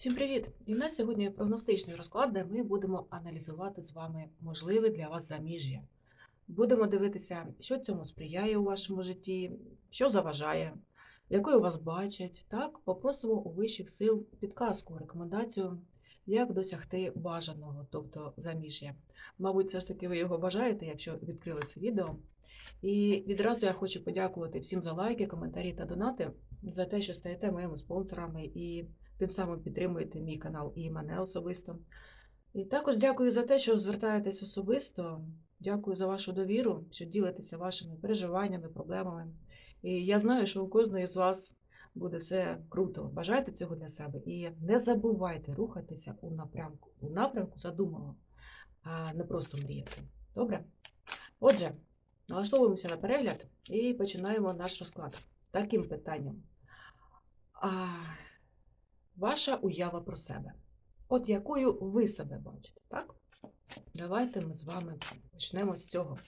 Всім привіт! І в нас сьогодні прогностичний розклад, де ми будемо аналізувати з вами можливе для вас заміжжя. Будемо дивитися, що цьому сприяє у вашому житті, що заважає, якою вас бачать. Так, попросимо у вищих сил підказку, рекомендацію, як досягти бажаного, тобто заміжжя. Мабуть, все ж таки ви його бажаєте, якщо відкрили це відео. І відразу я хочу подякувати всім за лайки, коментарі та донати, за те, що стаєте моїми спонсорами і тим самим підтримуєте мій канал і мене особисто. І також дякую за те, що звертаєтесь особисто. Дякую за вашу довіру, що ділитеся вашими переживаннями, проблемами. І я знаю, що у кожної з вас буде все круто. Бажайте цього для себе. І не забувайте рухатися у напрямку, у напрямку задуманого, а не просто мріяти. Добре? Отже, налаштовуємося на перегляд і починаємо наш розклад таким питанням. А, ваша уява про себе. От якою ви себе бачите, так? Давайте ми з вами почнемо з цього.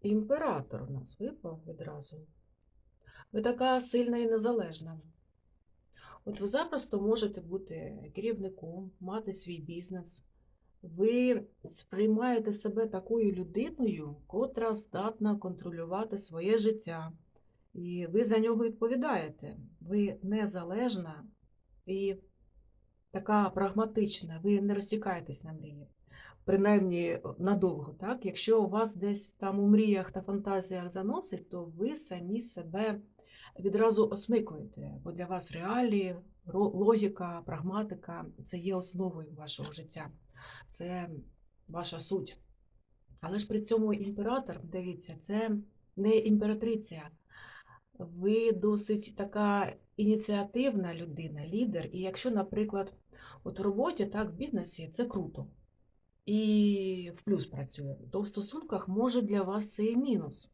Імператор у нас випав відразу. Ви така сильна і незалежна. От ви запросто можете бути керівником, мати свій бізнес. Ви сприймаєте себе такою людиною, котра здатна контролювати своє життя. І ви за нього відповідаєте. Ви незалежна і така прагматична, ви не розтікаєтесь на мрії. Принаймні надовго, так? Якщо у вас десь там у мріях та фантазіях заносить, то ви самі себе відразу осмикуєте, бо для вас реалії, логіка, прагматика це є основою вашого життя, це ваша суть. Але ж при цьому імператор, дивіться, це не імператриця. Ви досить така ініціативна людина, лідер. І якщо, наприклад, от в роботі, так, в бізнесі це круто і в плюс працює, то в стосунках може для вас це і мінус.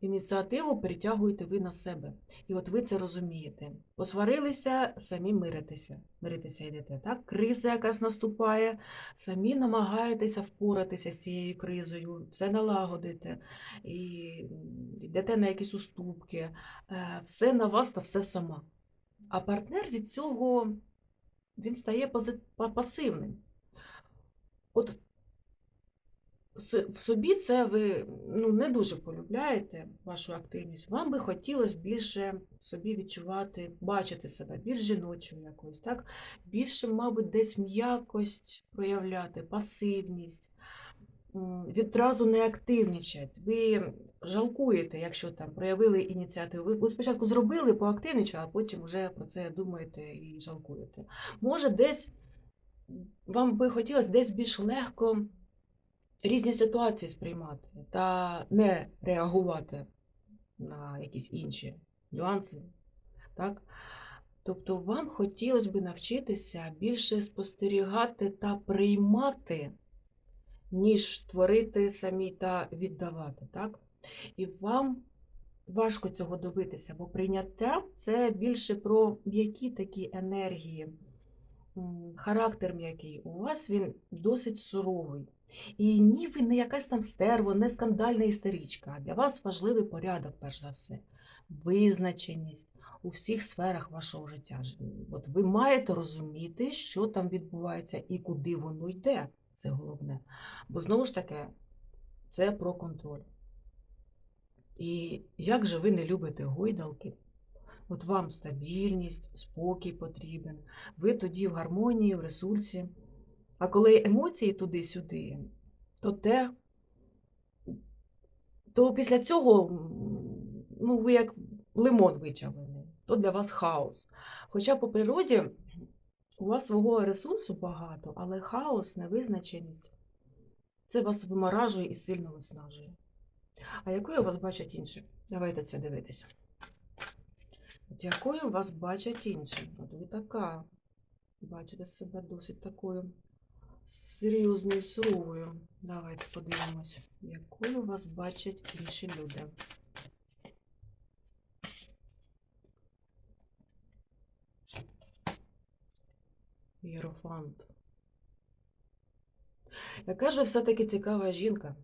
Ініціативу перетягуєте ви на себе. І от ви це розумієте. Посварилися, самі миритеся. Миритися йдете. Так? Криза якась наступає, самі намагаєтеся впоратися з цією кризою, все налагодите, і йдете на якісь уступки, Е, все на вас та все сама. А партнер від цього він стає пасивним. От в собі це ви ну, не дуже полюбляєте вашу активність. Вам би хотілося більше собі відчувати, бачити себе більш жіночою якоюсь, так? Більше, мабуть, десь м'якость проявляти, пасивність, відразу не активнічать. Ви жалкуєте, якщо там проявили ініціативу. Ви спочатку зробили, поактивнічали, а потім вже про це думаєте і жалкуєте. Може, десь вам би хотілося десь більш легко різні ситуації сприймати та не реагувати на якісь інші нюанси. Так? Тобто вам хотілося б навчитися більше спостерігати та приймати, ніж творити самі та віддавати. Так? І вам важко цього добитися, бо прийняття це більше про м'які такі енергії, характер м'який. У вас він досить суровий. І ні, ви не якась там стерво, не скандальна істеричка. Для вас важливий порядок, перш за все, визначеність у всіх сферах вашого життя. От ви маєте розуміти, що там відбувається і куди воно йде. Це головне. Бо знову ж таки, це про контроль. І як же ви не любите гойдалки? От вам стабільність, спокій потрібен. Ви тоді в гармонії, в ресурсі. А коли емоції туди-сюди, то те, то після цього ну, ви як лимон вичавлений, то для вас хаос. Хоча по природі у вас свого ресурсу багато, але хаос, невизначеність, це вас виморажує і сильно виснажує. А якою вас бачать інші? Давайте це дивитися. От якою вас бачать інші? От ви така. Бачите себе досить такою серйозною, суровою. Давайте подивимось, якою вас бачать інші люди. Єрофант. Яка ж все-таки цікава жінка?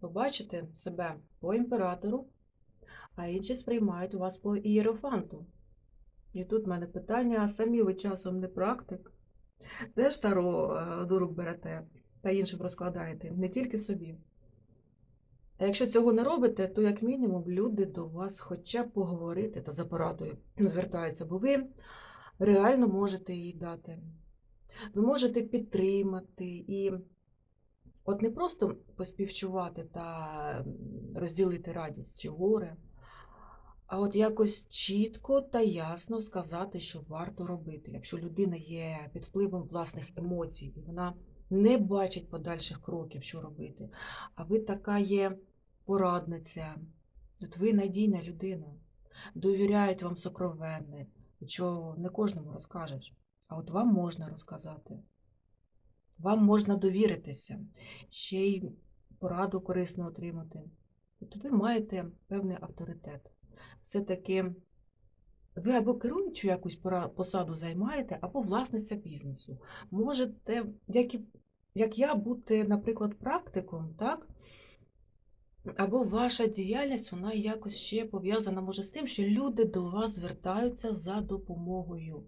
побачите себе по імператору, а інші сприймають вас по ієрофанту. І тут в мене питання, а самі ви часом не практик? Де ж таро е, до рук берете та іншим розкладаєте, не тільки собі. А якщо цього не робите, то як мінімум люди до вас хоча б поговорити та за порадою звертаються, бо ви реально можете їй дати. Ви можете підтримати і от не просто поспівчувати та розділити радість чи горе, а от якось чітко та ясно сказати, що варто робити. Якщо людина є під впливом власних емоцій, і вона не бачить подальших кроків, що робити, а ви така є порадниця, от ви надійна людина, довіряють вам сокровенне, що не кожному розкажеш, а от вам можна розказати. Вам можна довіритися, ще й пораду корисно отримати. От ви маєте певний авторитет. Все-таки ви або керуючу якусь посаду займаєте, або власниця бізнесу. Можете, як, і, як я, бути, наприклад, практиком, так? Або ваша діяльність, вона якось ще пов'язана може з тим, що люди до вас звертаються за допомогою.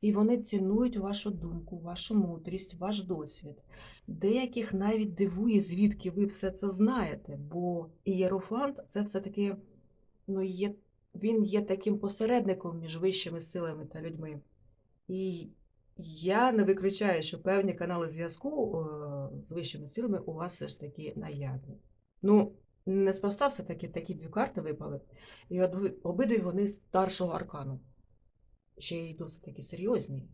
І вони цінують вашу думку, вашу мудрість, ваш досвід. Деяких навіть дивує, звідки ви все це знаєте, бо ієрофант це все-таки ну, є, він є таким посередником між вищими силами та людьми. І я не виключаю, що певні канали зв'язку е, з вищими силами у вас все ж таки наявні. Ну, неспроста все-таки такі дві карти випали, і обидві вони з старшого аркану ще й досить такі серйозні.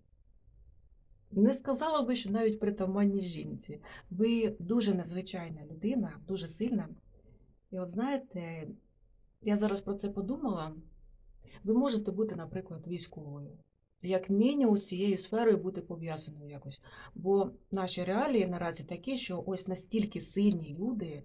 Не сказала би, що навіть притаманні жінці. Ви дуже незвичайна людина, дуже сильна. І от знаєте, я зараз про це подумала. Ви можете бути, наприклад, військовою. Як мінімум цією сферою бути пов'язаною якось. Бо наші реалії наразі такі, що ось настільки сильні люди,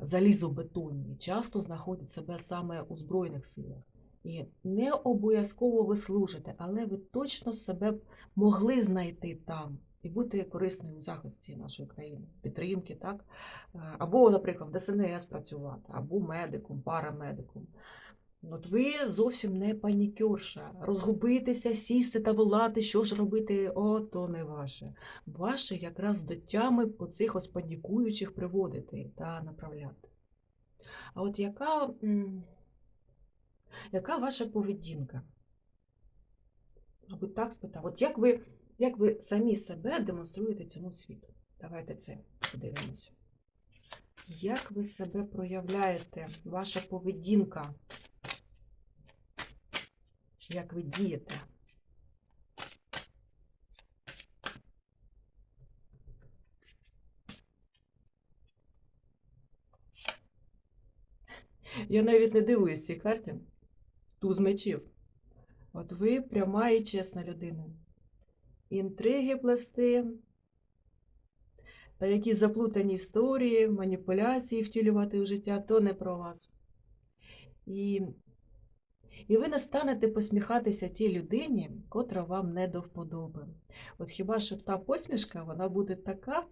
залізобетонні, часто знаходять себе саме у Збройних силах. І не обов'язково ви служите, але ви точно себе могли знайти там і бути корисною у захисті нашої країни, підтримки, так? Е, Або, наприклад, в ДСНС працювати, або медиком, парамедиком. От ви зовсім не панікерша. Розгубитися, сісти та волати, що ж робити, о, то не ваше. Ваше якраз до тями оцих ось панікуючих приводити та направляти. А от яка. яка ваша поведінка? Мабуть, так спитав. От як ви, як ви самі себе демонструєте цьому світу? Давайте це подивимося. Як ви себе проявляєте, ваша поведінка? Як ви дієте? Я навіть не дивуюсь цій карті. Туз мечів. От ви пряма і чесна людина. Інтриги плести, та які заплутані історії, маніпуляції втілювати в життя, то не про вас. І, і ви не станете посміхатися тій людині, котра вам не до вподоби. От хіба що та посмішка, вона буде така,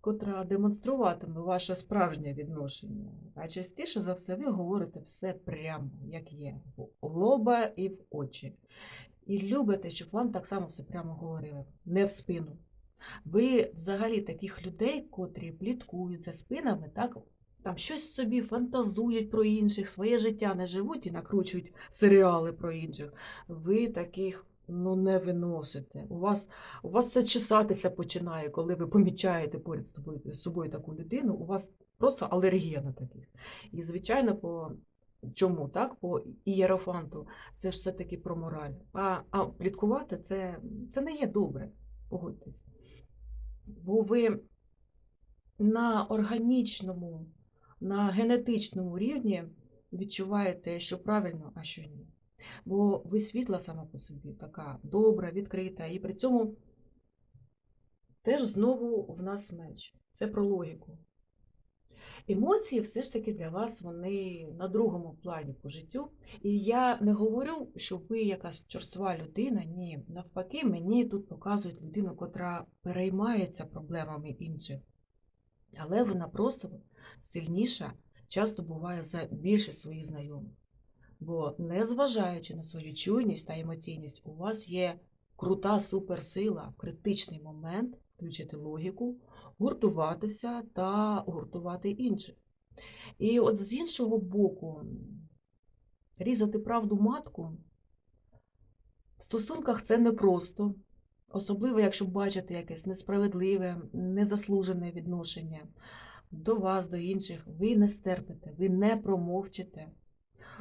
котра демонструватиме ваше справжнє відношення. А частіше за все ви говорите все прямо, як є, в лоба і в очі. І любите, щоб вам так само все прямо говорили, не в спину. Ви взагалі таких людей, котрі пліткують за спинами, так, там щось собі фантазують про інших, своє життя не живуть і накручують серіали про інших. Ви таких ну, не виносите. У вас, у вас все чесатися починає, коли ви помічаєте поряд з тобою, з собою таку людину, у вас просто алергія на таких. І, звичайно, по чому, так? По ієрофанту, це ж все-таки про мораль. А, а пліткувати це, це не є добре, погодьтесь. Бо ви на органічному, на генетичному рівні відчуваєте, що правильно, а що ні. Бо ви світла сама по собі, така добра, відкрита, і при цьому теж знову в нас меч. Це про логіку. Емоції все ж таки для вас вони на другому плані по життю. І я не говорю, що ви якась чорства людина. Ні, навпаки, мені тут показують людину, котра переймається проблемами інших. Але вона просто сильніша, часто буває за більше своїх знайомих. Бо, незважаючи на свою чуйність та емоційність, у вас є крута суперсила в критичний момент включити логіку, гуртуватися та гуртувати інших. І от з іншого боку, різати правду матку в стосунках це непросто, особливо якщо бачите якесь несправедливе, незаслужене відношення до вас, до інших, ви не стерпите, ви не промовчите,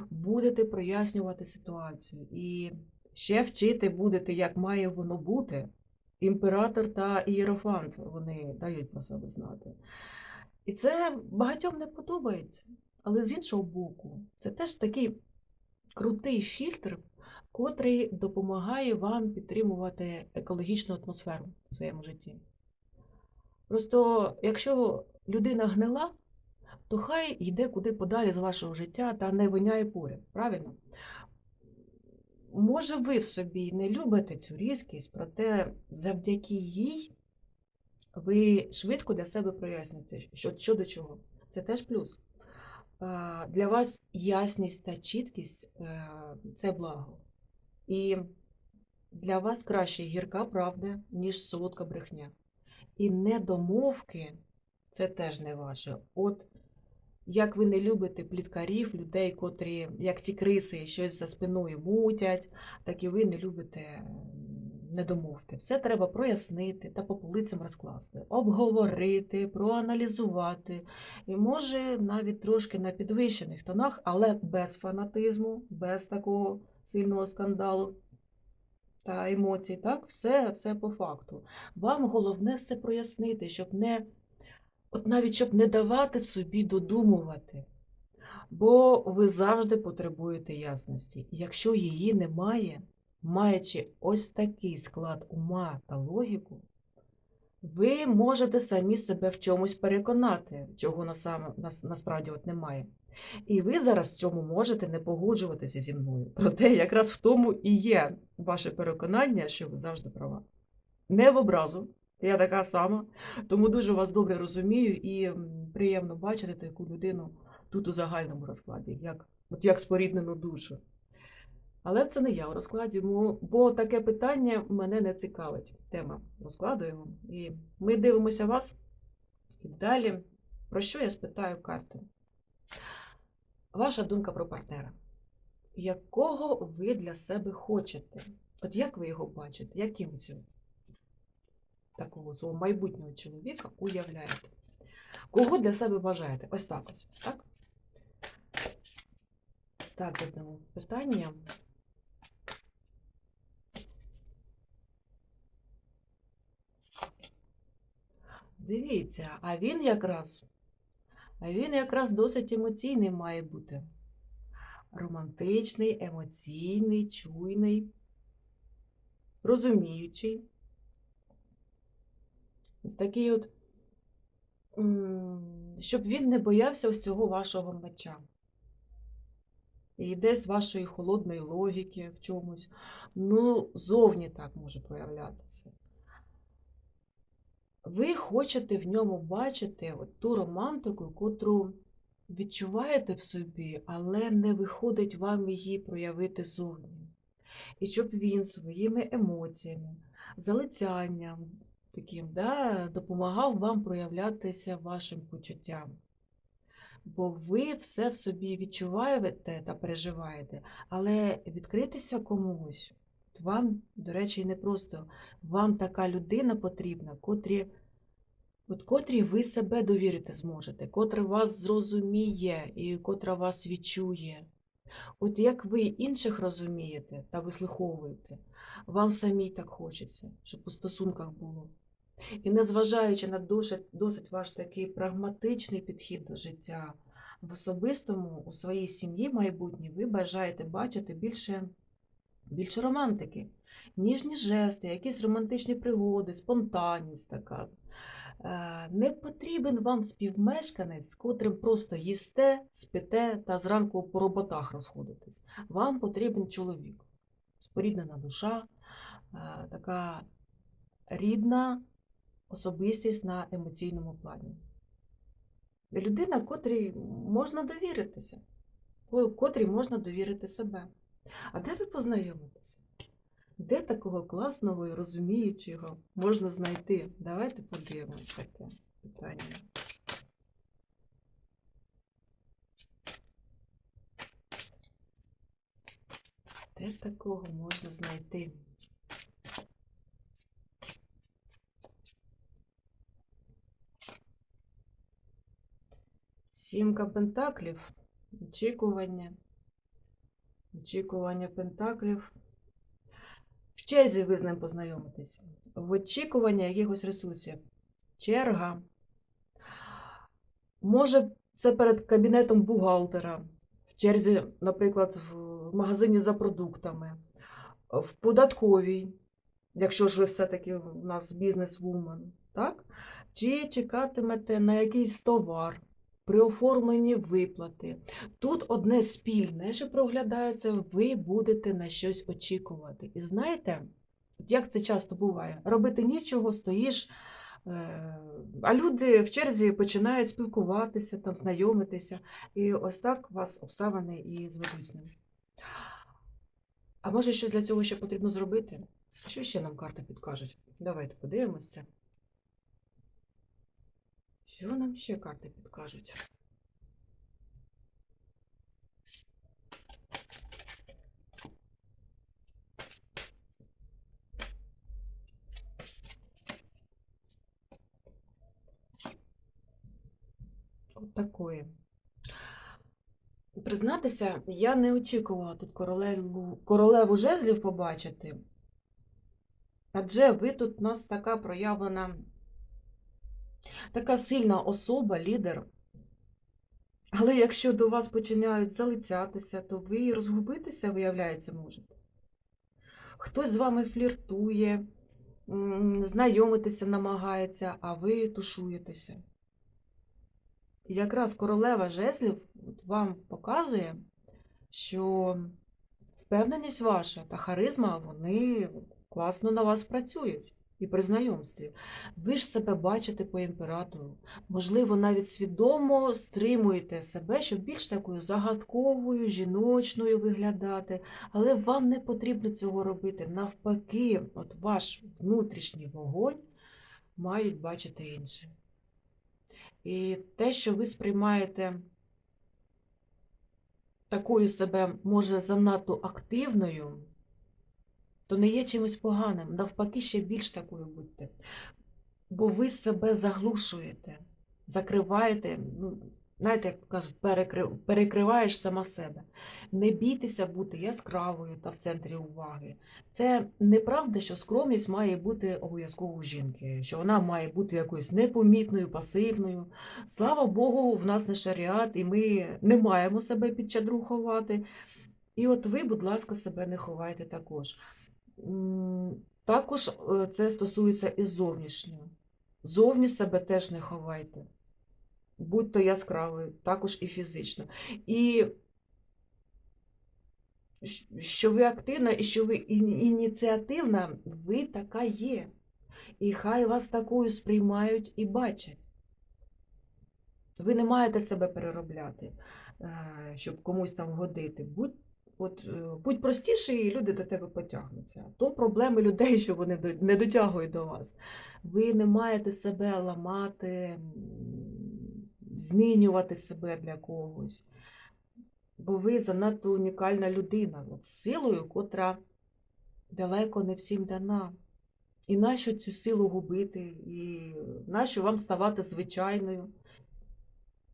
будете прояснювати ситуацію і ще вчити будете, як має воно бути. Імператор та ієрофант вони дають про себе знати. І це багатьом не подобається. Але з іншого боку, це теж такий крутий фільтр, котрий допомагає вам підтримувати екологічну атмосферу в своєму житті. Просто якщо людина гнила, то хай йде куди подалі з вашого життя та не виняє поряд, правильно? Може, ви в собі не любите цю різкість, проте завдяки їй ви швидко для себе прояснюєте, що, що чого. Це теж плюс. Для вас ясність та чіткість е, це благо. І для вас краще гірка правда, ніж солодка брехня. І недомовки це теж не ваше. От як ви не любите пліткарів, людей, котрі, як ці криси, щось за спиною мутять, так і ви не любите недомовки. Все треба прояснити та по полицям розкласти, обговорити, проаналізувати. І може навіть трошки на підвищених тонах, але без фанатизму, без такого сильного скандалу та емоцій. Так, все, все по факту. Вам головне все прояснити, щоб не От навіть щоб не давати собі додумувати, бо ви завжди потребуєте ясності. Якщо її немає, маючи ось такий склад ума та логіку, ви можете самі себе в чомусь переконати, чого насправді от немає. І ви зараз в цьому можете не погоджуватися зі мною. Проте якраз в тому і є ваше переконання, що ви завжди права. Не в образу, я така сама. Тому дуже вас добре розумію і приємно бачити таку людину тут у загальному розкладі, як, от як споріднену душу. Але це не я у розкладі, бо таке питання мене не цікавить. Тема розкладу його. І ми дивимося вас. І далі, про що я спитаю карти? Ваша думка про партнера. Якого ви для себе хочете? От як ви його бачите? Яким цього? Такого свого майбутнього чоловіка уявляєте? Кого для себе бажаєте? Ось так ось. Так? Так, задамо питання. Дивіться, а він якраз, а він якраз досить емоційний має бути. Романтичний, емоційний, чуйний, розуміючий. Такий от, щоб він не боявся ось цього вашого меча. І десь вашої холодної логіки в чомусь. Ну, зовні так може проявлятися. Ви хочете в ньому бачити от ту романтику, котру відчуваєте в собі, але не виходить вам її проявити зовні. І щоб він своїми емоціями, залицянням, таким, да, допомагав вам проявлятися вашим почуттям. Бо ви все в собі відчуваєте та переживаєте, але відкритися комусь вам, до речі, не просто вам така людина потрібна, котрі, от котрій ви себе довірити зможете, котра вас зрозуміє і котра вас відчує. От як ви інших розумієте та вислуховуєте, вам самій так хочеться, щоб у стосунках було. І незважаючи на досить, ваш такий прагматичний підхід до життя, в особистому, у своїй сім'ї майбутній, ви бажаєте бачити більше, більше романтики, ніжні жести, якісь романтичні пригоди, спонтанність така. Е, Не потрібен вам співмешканець, з котрим просто їсте, спите та зранку по роботах розходитесь. Вам потрібен чоловік, споріднена душа, е, така рідна особистість на емоційному плані. людина, котрій можна довіритися, котрій можна довірити себе. А де ви познайомитеся? Де такого класного і розуміючого можна знайти? Давайте подивимось таке питання. Де такого можна знайти? Сімка пентаклів. Очікування. Очікування пентаклів. В черзі ви з ним познайомитесь. В очікування якихось ресурсів. Черга. Може, це перед кабінетом бухгалтера. В черзі, наприклад, в магазині за продуктами, в податковій, якщо ж ви все-таки у нас бізнес-вумен, так? Чи чекатимете на якийсь товар при оформленні виплати. Тут одне спільне, що проглядається, ви будете на щось очікувати. І знаєте, як це часто буває, робити нічого, стоїш, е, а люди в черзі починають спілкуватися, там, знайомитися. І ось так вас обставини і зведуть ним. А може, щось для цього ще потрібно зробити? Що ще нам карти підкажуть? Давайте подивимося. Що нам ще карти підкажуть? Такої. Признатися, я не очікувала тут королеву, королеву жезлів побачити. Адже ви тут у нас така проявлена, така сильна особа, лідер. Але якщо до вас починають залицятися, то ви розгубитися, виявляється, можете. Хтось з вами фліртує, знайомитися намагається, а ви тушуєтеся. І якраз королева жезлів вам показує, що впевненість ваша та харизма, вони класно на вас працюють і при знайомстві. Ви ж себе бачите по імператору. Можливо, навіть свідомо стримуєте себе, щоб більш такою загадковою, жіночною виглядати, але вам не потрібно цього робити. Навпаки, от ваш внутрішній вогонь мають бачити інші. І те, що ви сприймаєте такою себе, може, занадто активною, то не є чимось поганим. Навпаки, ще більш такою будьте. Бо ви себе заглушуєте, закриваєте, ну, знаєте, як кажуть, перекри- перекриваєш сама себе. Не бійтеся бути яскравою та в центрі уваги. Це неправда, що скромність має бути обов'язково у жінки, що вона має бути якоюсь непомітною, пасивною. Слава Богу, в нас не шаріат, і ми не маємо себе під чадру ховати. І от ви, будь ласка, себе не ховайте також. Також е, це стосується і зовнішнього. Зовні себе теж не ховайте. Будьте яскравою, також і фізично. І що ви активна і що ви ініціативна, ви така є. І хай вас такою сприймають і бачать. Ви не маєте себе переробляти, е, щоб комусь там годити. Будь, от, е, будь простіший, і люди до тебе потягнуться. То проблеми людей, що вони не дотягують до вас. Ви не маєте себе ламати, змінювати себе для когось. Бо ви занадто унікальна людина, от, з силою, котра далеко не всім дана. І нащо цю силу губити, і нащо вам ставати звичайною?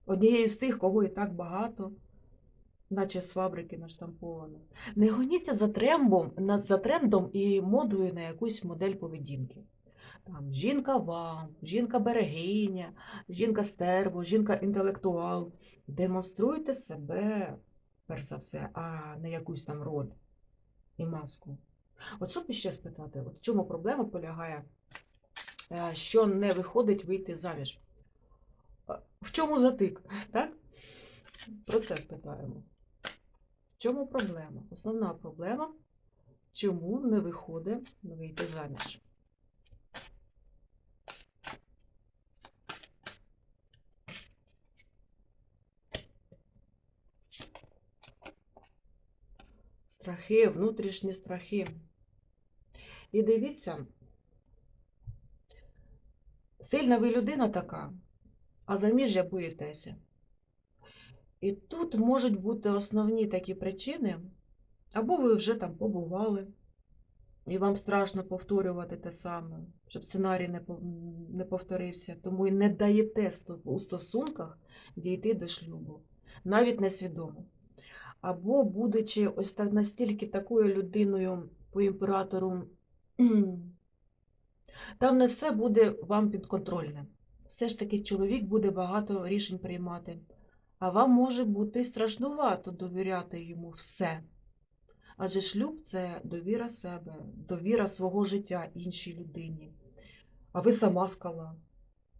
Однією з тих, кого і так багато, наче з фабрики наштамповано. Не гоніться за трендом, за трендом і модою на якусь модель поведінки. Там жінка вам, жінка берегиня, жінка стерво, жінка інтелектуал. Демонструйте себе, перш за все, а не якусь там роль і маску. От що б ще спитати, от в чому проблема полягає, е, що не виходить вийти заміж? Е, В чому затик? Так? Про це спитаємо. Чому проблема? Основна проблема, чому не виходить вийти заміж. Страхи, внутрішні страхи. І дивіться, сильна ви людина така, а заміжжя боїтеся. І тут можуть бути основні такі причини, або ви вже там побували, і вам страшно повторювати те саме, щоб сценарій не не повторився, тому і не даєте у стосунках дійти до шлюбу, навіть несвідомо. Або будучи ось так настільки такою людиною по імператору, там не все буде вам підконтрольне. Все ж таки чоловік буде багато рішень приймати, а вам може бути страшнувато довіряти йому все. Адже шлюб це довіра себе, довіра свого життя іншій людині. А ви сама скала,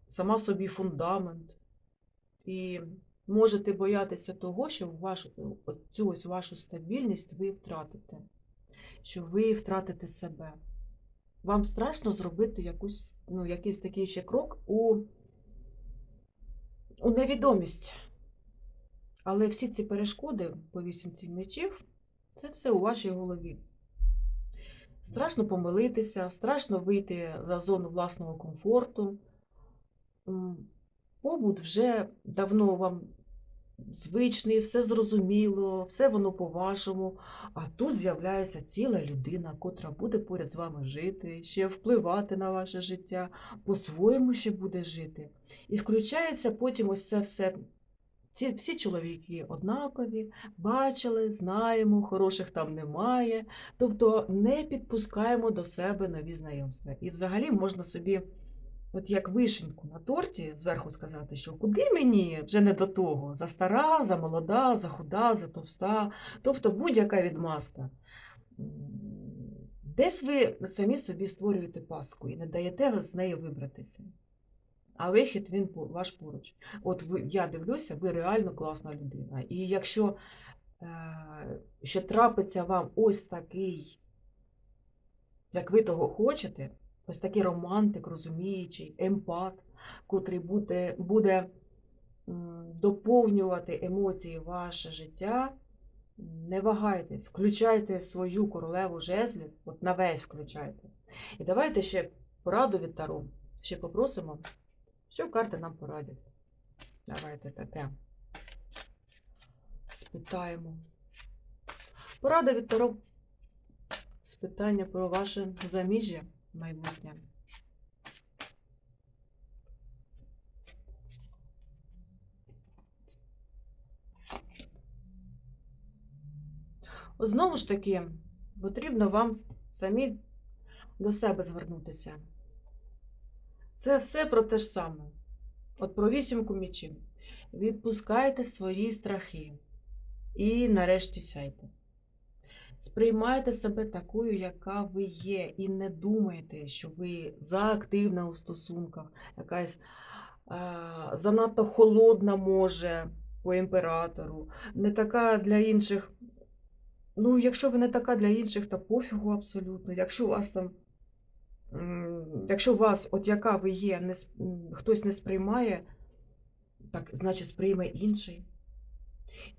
сама собі фундамент. І можете боятися того, що цю ось вашу стабільність ви втратите, що ви втратите себе. Вам страшно зробити якусь, ну, якийсь такий ще крок у, у невідомість. Але всі ці перешкоди по вісімці мечів це все у вашій голові. Страшно помилитися, страшно вийти за зону власного комфорту. Побут вже давно вам звичний, все зрозуміло, все воно по-вашому. А тут з'являється ціла людина, котра буде поряд з вами жити, ще впливати на ваше життя, по-своєму ще буде жити. І включається потім ось це все. Ці, всі чоловіки однакові, бачили, знаємо, хороших там немає. Тобто не підпускаємо до себе нові знайомства. І взагалі можна собі, от як вишеньку на торті, зверху сказати, що куди мені вже не до того, за стара, за молода, за худа, за товста, тобто будь-яка відмазка. Десь ви самі собі створюєте паску і не даєте з неї вибратися. А вихід він ваш поруч. От ви, я дивлюся, ви реально класна людина. І якщо е, ще трапиться вам ось такий, як ви того хочете, ось такий романтик, розуміючий, емпат, котрий буде, буде доповнювати емоції ваше життя, не вагайтесь, включайте свою королеву жезлів, от на весь включайте. І давайте ще пораду від Таро, ще попросимо, що карти нам порадять. Давайте таке. Спитаємо. Порада від Таро. Спитання про ваше заміжжя майбутнє. Знову ж таки, потрібно вам самі до себе звернутися. Це все про те ж саме. От про вісімку мічів. Відпускайте свої страхи і нарешті сяйте. Сприймайте себе такою, яка ви є, і не думайте, що ви заактивна у стосунках, якась а, занадто холодна може по імператору, не така для інших. Ну, якщо ви не така для інших, то пофігу абсолютно. Якщо у вас там, якщо вас, от яка ви є, не, хтось не сприймає, так значить сприйме інший.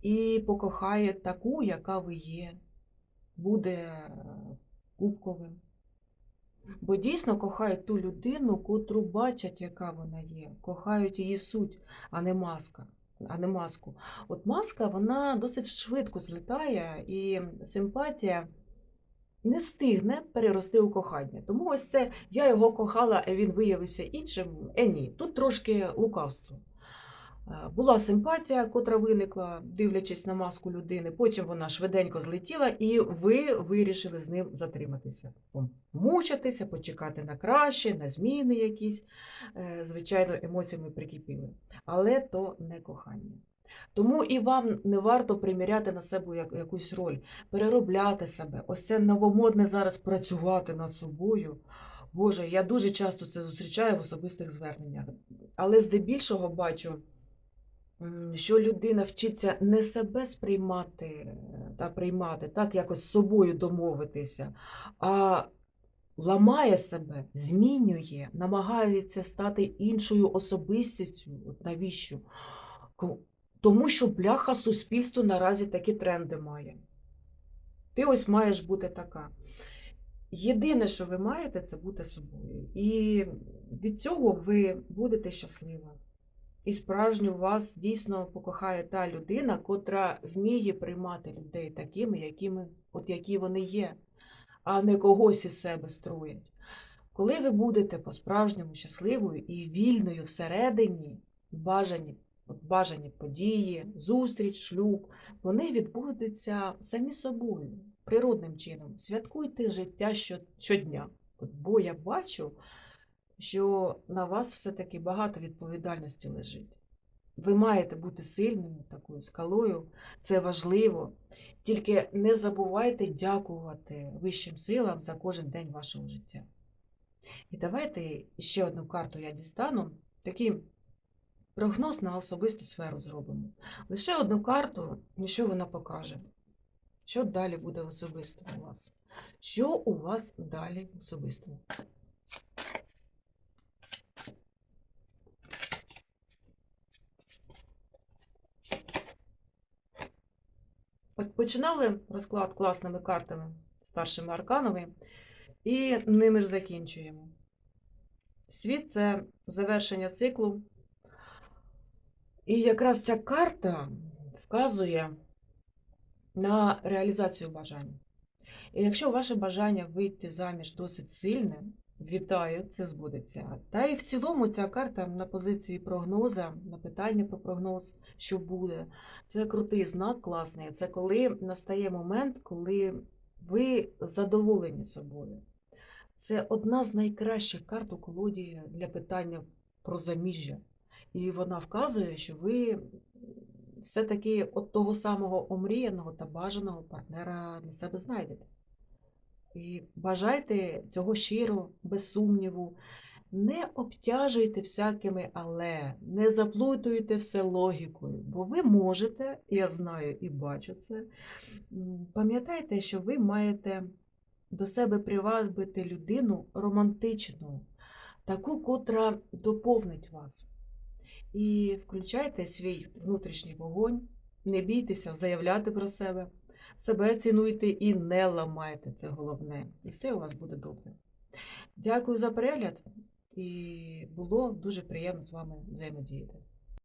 І покохає таку, яка ви є, буде е, кубковим. Бо дійсно кохають ту людину, котру бачать, яка вона є. Кохають її суть, а не маска. А не маску. От маска вона досить швидко злітає, і симпатія не встигне перерости у кохання. Тому ось це я його кохала, а він виявився іншим. Е, ні, тут трошки лукавство. Е, Була симпатія, котра виникла, дивлячись на маску людини. Потім вона швиденько злетіла, і ви вирішили з ним затриматися. Мучитися, почекати на краще, на зміни якісь. Е, Звичайно, емоціями прикипіли. Але то не кохання. Тому і вам не варто приміряти на себе як- якусь роль, переробляти себе. Ось це новомодне зараз працювати над собою. Боже, я дуже часто це зустрічаю в особистих зверненнях. Але здебільшого бачу, що людина вчиться не себе сприймати та приймати, так якось з собою домовитися, а ламає себе, змінює, намагається стати іншою особистістю. От навіщо? Тому що бляха суспільство наразі такі тренди має. Ти ось маєш бути така. Єдине, що ви маєте, це бути собою. І від цього ви будете щаслива. І справжньо вас дійсно покохає та людина, котра вміє приймати людей такими, якими, от які вони є, а не когось із себе строять. Коли ви будете по-справжньому щасливою і вільною всередині, бажані, бажані події, зустріч, шлюб, вони відбудуться самі собою, природним чином. Святкуйте життя щодня. От, бо я бачу, що на вас все-таки багато відповідальності лежить. Ви маєте бути сильною такою скалою, це важливо. Тільки не забувайте дякувати вищим силам за кожен день вашого життя. І давайте ще одну карту я дістану. Такий прогноз на особисту сферу зробимо. Лише одну карту, що вона покаже? Що далі буде особисто у вас? Що у вас далі особисто? Починали розклад класними картами, старшими арканами, і ними ж закінчуємо. Світ це завершення циклу. І якраз ця карта вказує на реалізацію бажання. І якщо ваше бажання вийти заміж досить сильне, вітаю, це збудеться. Та і в цілому ця карта на позиції прогноза, на питання про прогноз, що буде, це крутий знак, класний. Це коли настає момент, коли ви задоволені собою. Це одна з найкращих карт у колоді для питання про заміжжя. І вона вказує, що ви все-таки от того самого омріяного та бажаного партнера для себе знайдете. І бажайте цього щиро, без сумніву. Не обтяжуйте всякими але, не заплутуйте все логікою, бо ви можете, я знаю і бачу це. Пам'ятайте, що ви маєте до себе привабити людину романтичну, таку, котра доповнить вас. І включайте свій внутрішній вогонь, не бійтеся заявляти про себе, себе цінуйте і не ламайте, це головне. І все у вас буде добре. Дякую за перегляд, і було дуже приємно з вами взаємодіяти.